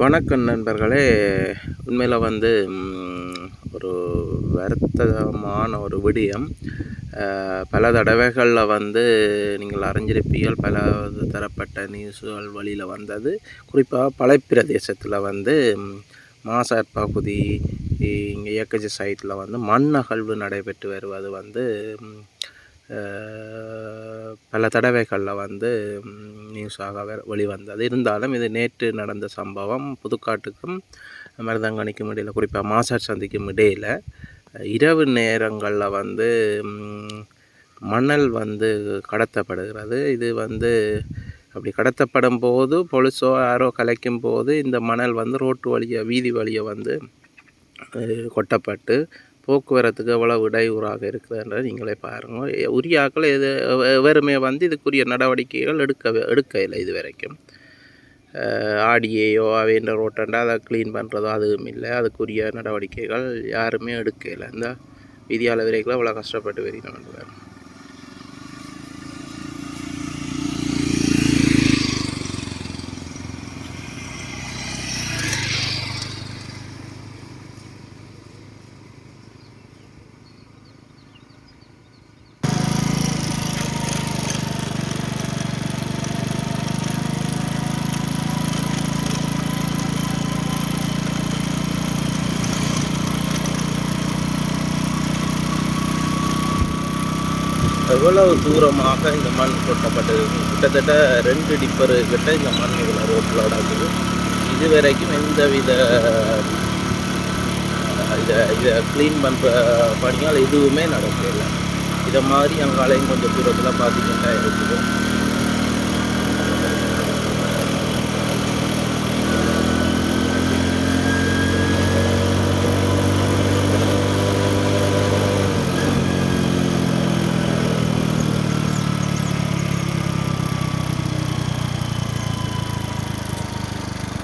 வணக்கம் நண்பர்களே. உண்மையில் வந்து ஒரு வருத்தமான ஒரு விடயம். பல தடவைகளில் வந்து நீங்கள் அறிஞ்சிருப்பீர்கள் பல தரப்பட்ட நியூஸ்கள் வழியில் வந்தது. குறிப்பாக பழைப்பிரதேசத்தில் வந்து மாசார் பகுதி இங்கே இயக்கச்சி சைட்டில் வந்து மண் அகழ்வு நடைபெற்று வருவது வந்து பல தடவைகளில் வந்து நியூஸாக வெளிவந்தது. இருந்தாலும் இது நேற்று நடந்த சம்பவம் புதுக்காட்டுக்கும் மருதங்கனிக்கும் இடையில் குறிப்பாக மாசார் சந்திக்கும் இடையில் இரவு நேரங்களில் வந்து மணல் வந்து கடத்தப்படுகிறது. இது வந்து அப்படி கடத்தப்படும் போது பொலிசோ யாரோ கலைக்கும் போது இந்த மணல் வந்து ரோட்டு வழியை வீதி வழியை வந்து கொட்டப்பட்டு போக்குவரத்துக்கு எவ்வளவு இடையூறாக இருக்குதுன்றதை நீங்களே பாருங்கள் உரிய ஆக்கள் இது வெறுமே வந்து இதுக்குரிய நடவடிக்கைகள் எடுக்க இல்லை இது வரைக்கும் அஹ், ஆடியையோ அவைன்ற ரோட்டண்டா அதை க்ளீன் பண்ணுறதோ அதுவும் இல்லை. அதுக்குரிய நடவடிக்கைகள் யாருமே எடுக்கலை இந்த விதியால வரைக்கும் அவ்வளோ கஷ்டப்பட்டு வரணும் எவ்வளவு தூரமாக இந்த மண் கொட்டப்பட்டது? கிட்டத்தட்ட ரெண்டு டிப்பரு கிட்ட இந்த மண் இதில் ரோட்டில் நடக்குது இதுவரைக்கும் எந்த வித இதை இதை க்ளீன் பண்ணுற பணியால் எதுவுமே நடக்கல இதை மாதிரி அங்காலையும் கொஞ்சம் தூரத்தில் பார்த்துக்கிட்டா இருக்குது.